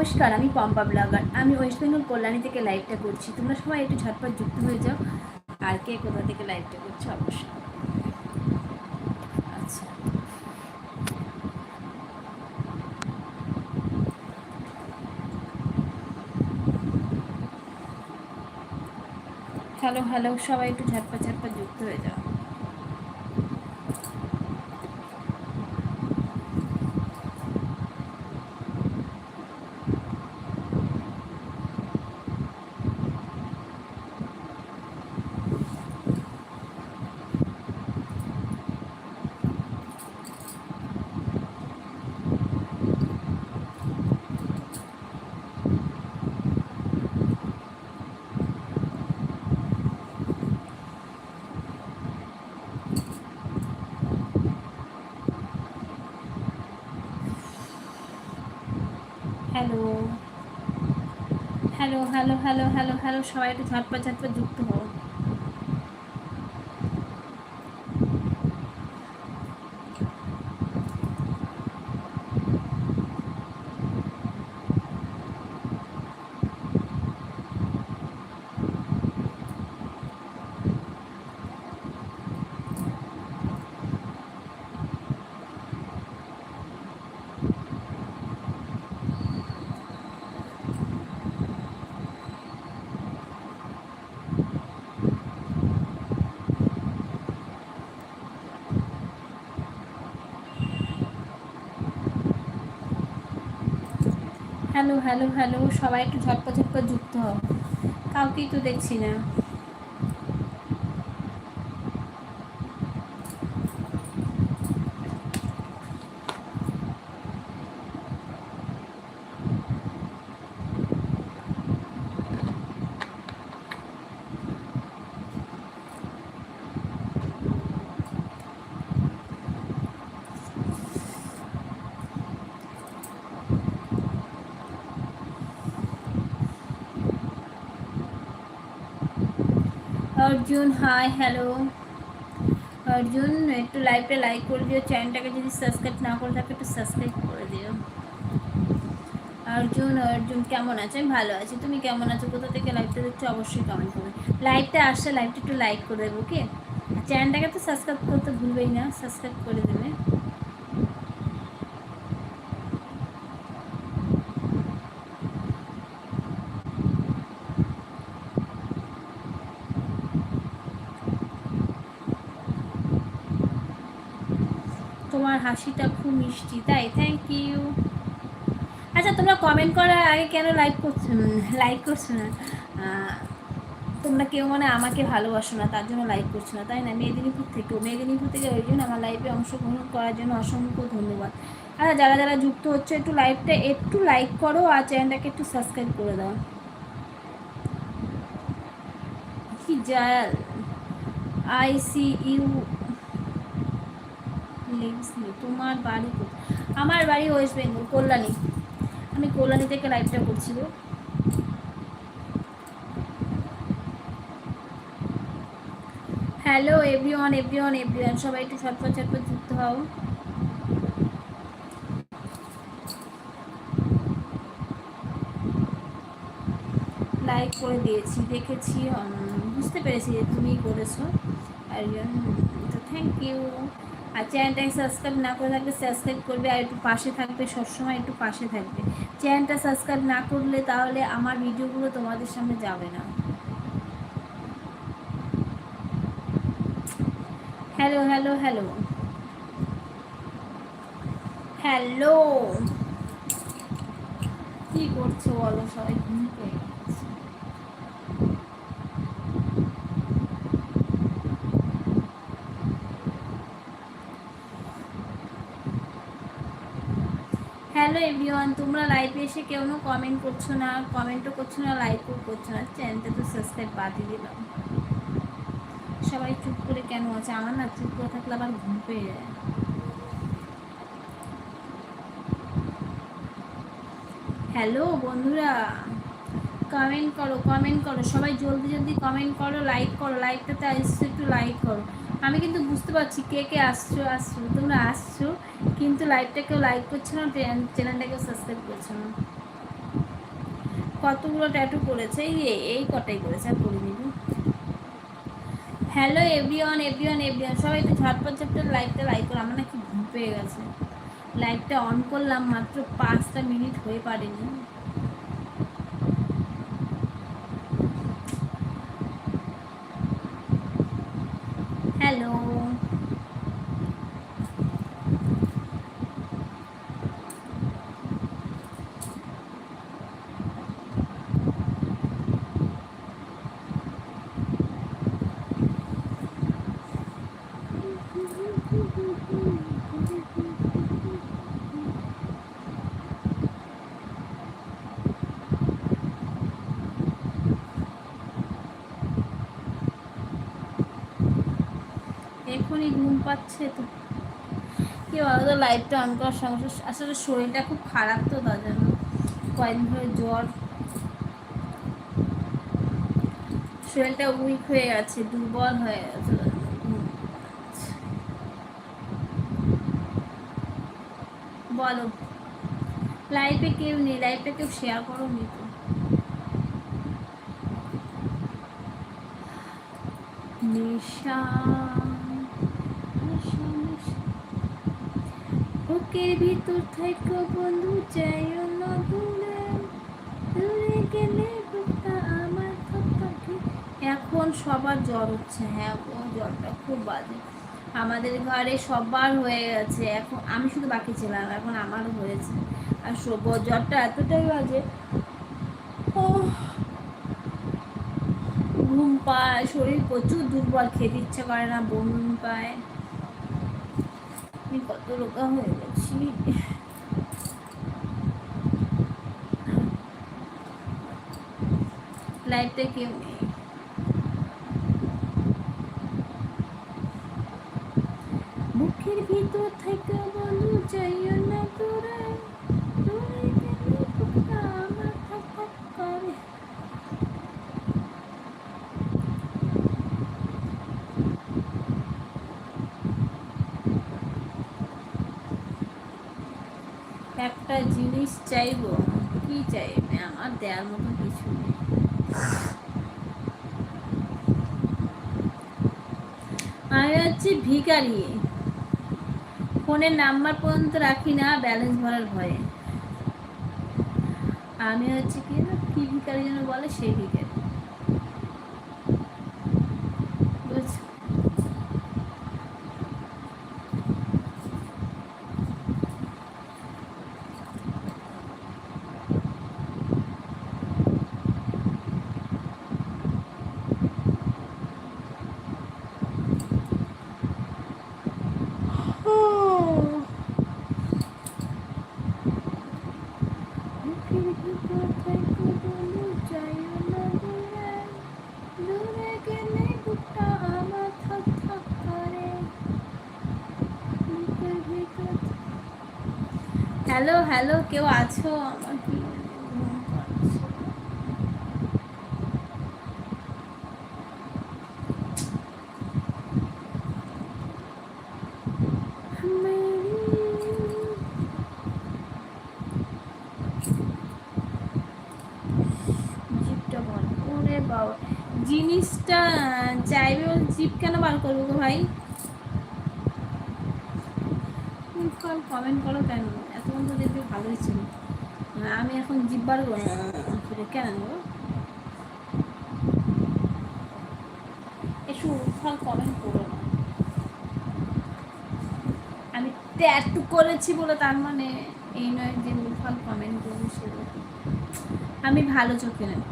নমস্কার, আমি পম্পা ব্লগার। আমি ওয়েস্ট বেঙ্গল কল্যাণী থেকে লাইভটা করছি। তোমরা সবাই একটু ঝটপট যুক্ত হয়ে যাও। আর কে কোথা থেকে লাইভটা করছ? অবশ্যই। আচ্ছা। হ্যালো হ্যালো সবাই একটু ঝটপট ঝটপট যুক্ত হয়ে যাও। Hello. Hello hello hello hello hello সবাই একটু ঝটপট ঝটপট যুক্ত হও। হ্যালো হ্যালো হ্যালো সবাই একটু ঝটপট ঝটপট যুক্ত হও। কাউকেই তো দেখছি না। অর্জুন হাই হ্যালো অর্জুন, একটু লাইভটা লাইক করে দিও। চ্যানেলটাকে যদি সাবস্ক্রাইব না করে থাকে, একটু সাবস্ক্রাইব করে দিও। অর্জুন অর্জুন, কেমন আছে আমি ভালো আছি। তুমি কেমন আছো? কোথা থেকে লাইভটা দেখছ? অবশ্যই কমেন্ট করবে। লাইভটা আসলে লাইভটা একটু লাইক করে দেবো ওকে চ্যানেলটাকে তো সাবস্ক্রাইব করতে ভুলবেই না। সাবস্ক্রাইব করে দেবে। তোমার হাসিটা খুব মিষ্টি, তাই? থ্যাংক ইউ আচ্ছা তোমরা কমেন্ট করার আগে কেন লাইক করছ লাইক করছ না? তোমরা কেউ মানে আমাকে ভালোবাসো না, তার জন্য লাইক করছ না, তাই না? মেদিনীপুর থেকে মেদিনীপুর থেকে ওই জন্য আমার লাইভে অংশগ্রহণ করার জন্য অসংখ্য ধন্যবাদ। আচ্ছা যারা যারা যুক্ত হচ্ছে, একটু লাইভটা একটু লাইক করো আর চ্যানেলটাকে একটু সাবস্ক্রাইব করে দাও। কি যা আই সি ইউ তোমার বাড়ি আমার বাড়ি ওয়েস্ট বেঙ্গল কল্যাণী। আমি কল্যাণী থেকে লাইভটা করছি গো। হ্যালো এভরিওয়ান এভরিওয়ান এভরিওয়ান সবাই একটু ছটপট ছটপট যুক্ত হও লাইক করে দিয়েছি, দেখেছি বুঝতে পেরেছি যে তুমি করেছ। আর থ্যাংক ইউ আর চ্যানেলটাকে সাবস্ক্রাইব না করে থাকলে সাবস্ক্রাইব করবে আর একটু পাশে থাকবে, সবসময় একটু পাশে থাকবে। চ্যানেলটা সাবস্ক্রাইব না করলে তাহলে আমার ভিডিওগুলো তোমাদের সামনে যাবে না। হ্যালো হ্যালো হ্যালো হ্যালো কি করছ বলো সবাই? ঘুম পেয়ে হ্যালো এভরিওয়ান, তোমরা লাইভে এসে কেউ কমেন্ট করছ না কমেন্টও করছ না লাইকও করছ না চ্যানেলটা তো সাবস্ক্রাইব বাদিয়ে দিলাম। সবাই চুপ করে কেন আছে? আমার না চুপ করে থাকলে আবার ঘুম পেয়ে যায়। হ্যালো বন্ধুরা কমেন্ট করো কমেন্ট করো, সবাই জলদি জলদি কমেন্ট করো লাইক করো লাইকটাতে আসছো একটু লাইক করো। আমি কিন্তু বুঝতে পারছি কে কে আসছো আসছো, তোমরা আসছো। কিন্তু লাইভটা কেউ লাইক করছে না চ্যানেলটাকেও সাবস্ক্রাইব করছে না। কতগুলো ট্যাটু করেছে? এই এই কটাই করেছে, আর করে নিবি হ্যালো এভরিওয়ান এভরিওয়ান এভরিওয়ান সবাই একটু ঝটপট ঝটপট লাইভটা লাইক করো, আমার নাকি ঘুম পেয়ে গেছে। লাইভটা অন করলাম মাত্র পাঁচটা মিনিট হয়ে পারেনি হ্যালো এখনই ঘুম পাচ্ছে তো। কি বলতো লাইটটা অন করার সঙ্গে- আসলে শরীরটা খুব খারাপ তো তার জন্য। কয়েকদিন ধরে জ্বর। শরীরটা উইক হয়ে গেছে দুর্বল হয়ে গেছে বলো লাইফে কেউ নেই লাইফে কেউ শেয়ার করো নি তো? নেশা, নেশা। বুকের ভিতর থেকে বন্ধু চাইও না দূরে। দূরে গেলে আমার। এখন সবার জ্বর হচ্ছে হ্যাঁ জ্বরটা খুব বাজে। আমাদের ঘরে সবার হয়ে গেছে। এখন আমি শুধু বাকি ছিলাম, এখন আমারও হয়েছে। আর সব জ্বরটা এতটাই বাজে। ও ঘুম পায়, শরীর প্রচুর দুর্বল, খেতে ইচ্ছে করে না, বমি পায়। আমি কত রোগা হয়ে গেছি লাইফটা কেউ নেই বুকের ভিতর থেকে বলু যাইও না তোরা দূরে গেলে বুকটা আমার থক থক করে একটা জিনিস চাইব কি চাইবে দেওয়ার মতো কিছু নেই। আমি হচ্ছে ভিকারি ফোনের নাম্বার পর্যন্ত রাখি না ব্যালেন্স ভরার ভয়ে। আমি হচ্ছে কি কি ভিখারি যেন বলে, সেই ভিখারি বুঝছ? বুকের ভিতর থেকে বলু যাইও না দূরে দূরে গেলে বুকটা আমার থক থক করে বুকের ভিতর হ্যালো হ্যালো কেউ আছো? আমার কি জিনিসটা, চাইবে জিপ কেন বার করব গো ভাই? কমেন্ট করো কেন? এতক্ষণ তো দেখতে ভালোই ছিল। আর আমি এখন জিপ বার করব সেটা কেন নেব একটু উৎফল কমেন্ট করো। না আমি ট্যাটু করেছি বলে তার মানে এই নয় যে উৎফল কমেন্ট করব সেরকম। আমি ভালো চোখে নেব।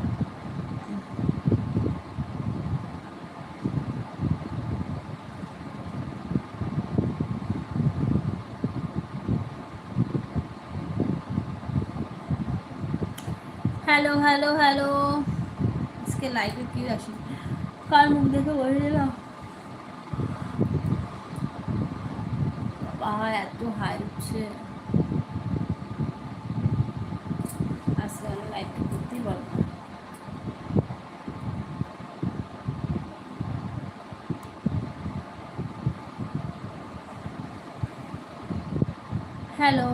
হ্যালো হ্যালো হ্যালো আজকে লাইভে কি আসে? কার মুখ দেখে বলে দিলাম বাবা, এত হাই উঠছে আজকে আমি লাইভটা করতেই হ্যালো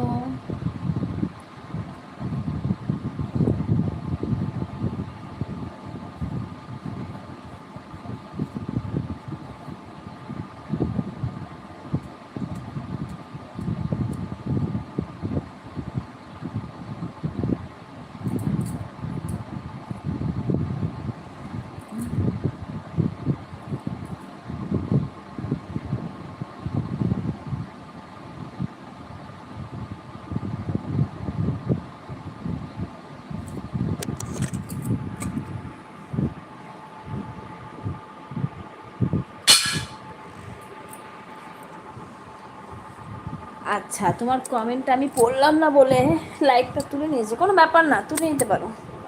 আচ্ছা তোমার কমেন্ট আমি পড়লাম না বলে লাইকটা তুলে নিয়েছে। কোনো ব্যাপার না, তুলে নিতে পারো,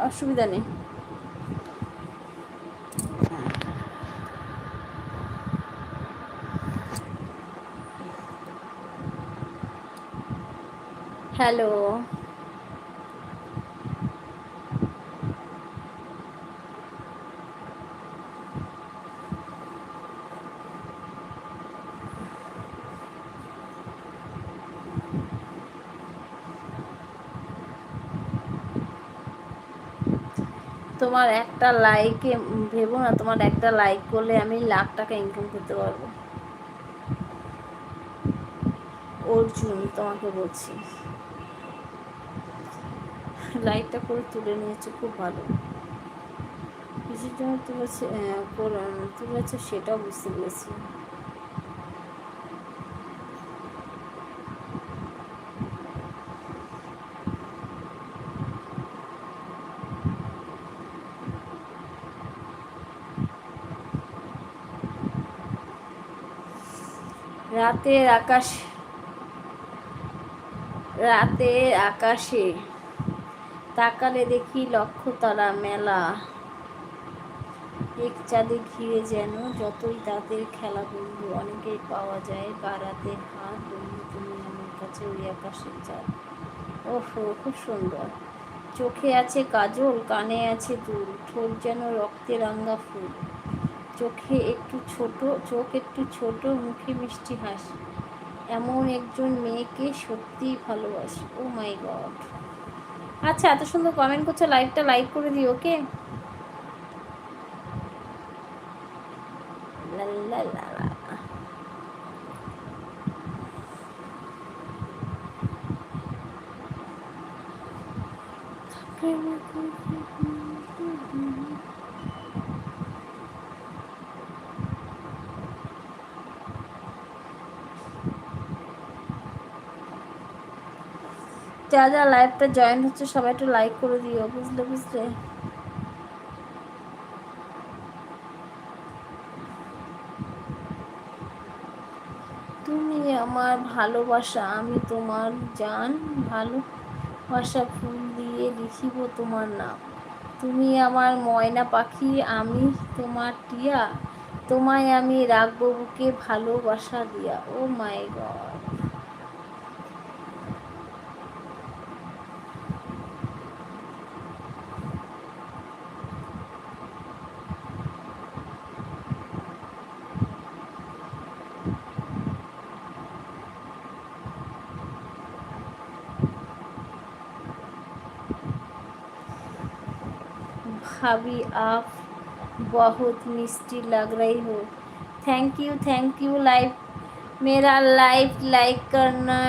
অসুবিধা নেই। হ্যালো তোমার একটা লাইকে ভেবো না, তোমার একটা লাইক করলে আমি লাখ টাকা ইনকাম করতে পারব। অর্জুন, তোমাকে বলছি। লাইকটা করে তুলে নিয়েছে, খুব ভালো। কিসের জন্য তুলেছে তুলেছে সেটাও বুঝতে পেরেছি। রাতের আকাশ, রাতের আকাশে তাকালে দেখি লক্ষ্য তারা মেলা। এক চাঁদে ঘিরে যেন যতই তাদের খেলা বন্ধু অনেকেই পাওয়া যায় বারাতে হাত বন্ধু তুমি আমার কাছে ওই আকাশের চাঁদ। ওহো, খুব সুন্দর। চোখে আছে কাজল, কানে আছে দুল ঠোঁট যেন রক্তে রাঙ্গা ফুল। চোখে একটু ছোট, চোখ একটু ছোট, মুখে মিষ্টি হাসি। এমন একজন মেয়েকে সত্যিই ভালোবাসি। Oh my god. আচ্ছা এত সুন্দর কমেন্ট করছ লাইভটা লাইক করে দিও, ওকে? লা লা লা যা যা লাইভটা জয়েন হচ্ছে, সবাই একটু লাইক করে দিও, বুঝলে বুঝলে? তুমি আমার ভালোবাসা, আমি তোমার জান, ভালোবাসা ফুল দিয়ে লিখিব তোমার নাম। তুমি আমার ময়না পাখি, আমি তোমার টিয়া। তোমায় আমি রাখব বুকে ভালোবাসা দিয়া। ও মাই গড भाभी आप बहुत मिस्टी लग रही हो thank you thank you live मेरा लाइव लाइक करना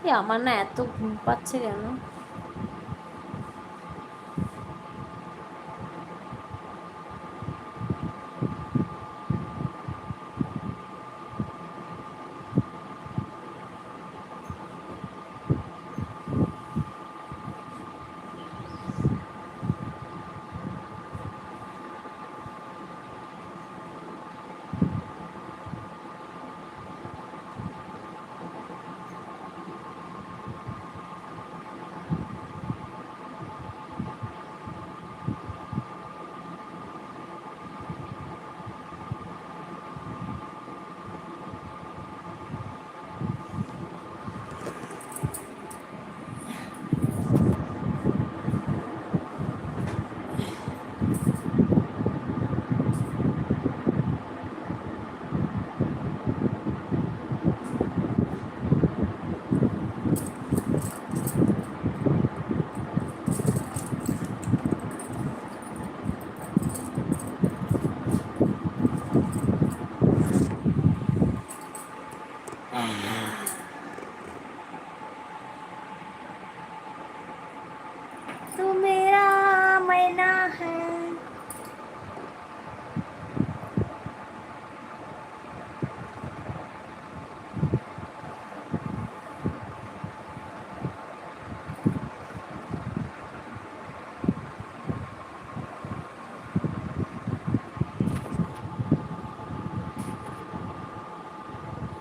এ আমার না এত ঘুম পাচ্ছে কেন Amém.